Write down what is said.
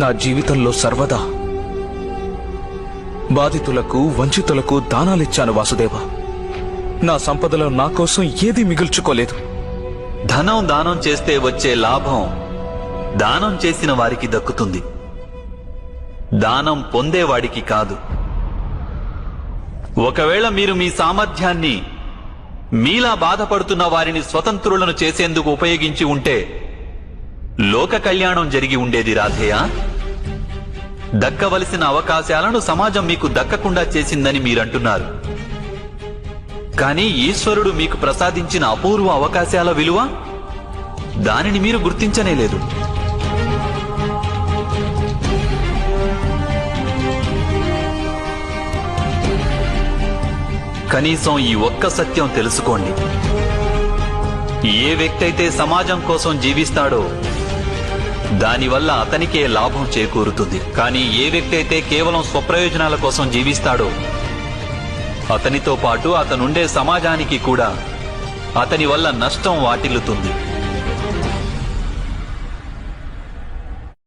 నా జీవితంలో సర్వదా. బాధితులకు వంచితులకు దానాలిచ్చాను వాసుదేవ. నా సంపదలో నా కోసం ఏదీ మిగుల్చుకోలేదు. ధనం దానం చేస్తే వచ్చే లాభం దానం చేసిన వారికి దక్కుతుంది. దానం పొందేవాడికి కాదు. ఒకవేళ మీరు మీ సామర్థ్యాన్ని మీలా బాధపడుతున్న వారిని స్వతంత్రులను చేసేందుకు ఉపయోగించి ఉంటే లోక కళ్యాణం జరిగి ఉండేది రాధేయా? దక్కవలసిన అవకాశాలను సమాజం మీకు దక్కకుండా చేసిందని మీరంటున్నారు. కానీ ఈశ్వరుడు మీకు ప్రసాదించిన అపూర్వ అవకాశాల విలువ దానిని మీరు గుర్తించనే లేదు. కనీసం ఈ ఒక్క సత్యం తెలుసుకోండి. ఏ వ్యక్తి అయితే సమాజం కోసం జీవిస్తాడో దానివల్ల అతనికే లాభం చేకూరుతుంది. కానీ ఏ వ్యక్తి అయితే కేవలం స్వప్రయోజనాల కోసం జీవిస్తాడో అతనితో పాటు అతనుండే సమాజానికి కూడా అతని వల్ల నష్టం వాటిల్లుతుంది.